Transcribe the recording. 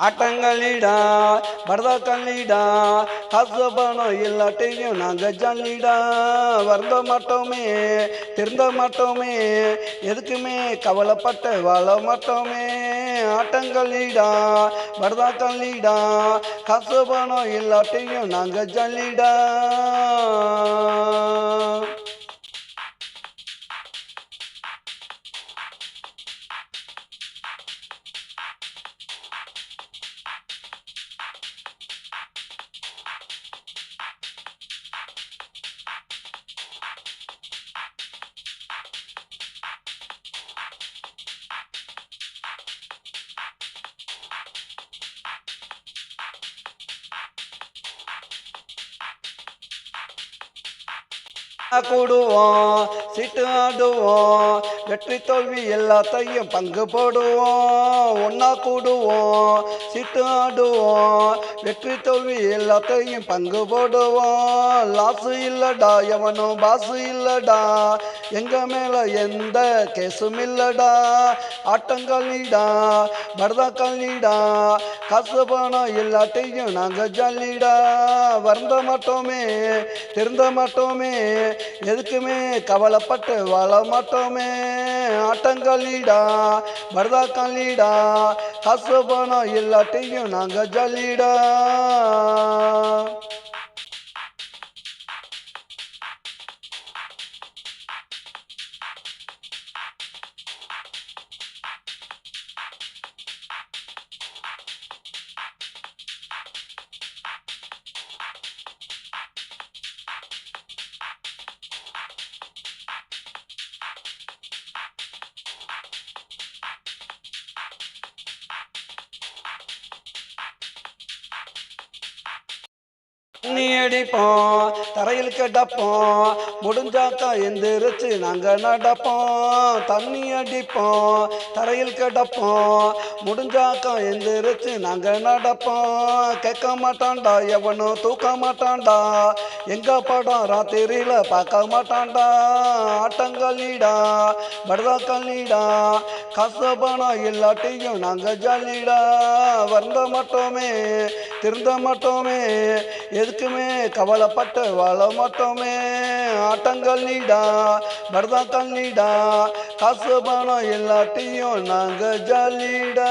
ஆட்டங்களிடா பரதா கல்லிடா காசு பணம் இல்லாட்டையும் நாங்கள் ஜல்லிடா. வருந்த மாட்டோமே திருந்த மாட்டோமே எதுக்குமே கவலைப்பட்ட வாழ மாட்டோமே. ஆட்டங்களிடா பரதா கல்லிடா காசு பணம் இல்லாட்டையும் நாங்கள் ஜல்லிடா. கூடுவோம் சீட்டு ஆடுவோம் வெற்றி தோல்வி எல்லாத்தையும் பங்கு போடுவோம் ஒன்னா கூடுவோம் சீட்டு ஆடுவோம் வெற்றி தோல்வி எல்லாத்தையும் பங்கு போடுவோம் லாசு இல்லடா எவனும் பாசு இல்லடா எங்க மேல எந்த கேஸும் இல்லடா. ஆட்டங்களிடா பரதக்களிடா காசு பணம் எல்லாத்தையும் நாங்க ஜல்லிடா. வருந்த மாட்டோமே திருந்த மாட்டோமே எதுக்குமே கவலைப்பட்டு வாழ மாட்டோமே. ஆட்டங்களிடா பரதக்களிடா காசு பணம் எல்லாத்தையும் நாங்கள் ஜல்லிடா தண்ணி அடிப்போம் தரையில் கிடப்போம். முடிஞ்சாக்கா எந்திரிச்சு நாங்கள் நடப்போம். தண்ணி அடிப்போம். தரையில் கிடப்போம். முடிஞ்சாக்கா எந்திரிச்சு நாங்கள் நடப்போம். கேட்க மாட்டான்டா எவனும் தூக்க மாட்டான்டா. எங்கள் படம் ராத்திரியில் பார்க்க மாட்டான்டா. ஆட்டங்கல்லிடா பரதக்களிடா காசு பணம் இல்லாட்டியும் நாங்கள் ஜாலிடா வந்த மட்டுமே. திருந்த மாட்டோமே எதுக்குமே கவலைப்பட்டு வாழ மாட்டோமே. ஆட்டங்களிடா பரதக்களிடா காசு பணம் எல்லாத்தையும் நாங்கள் ஜாலிடா.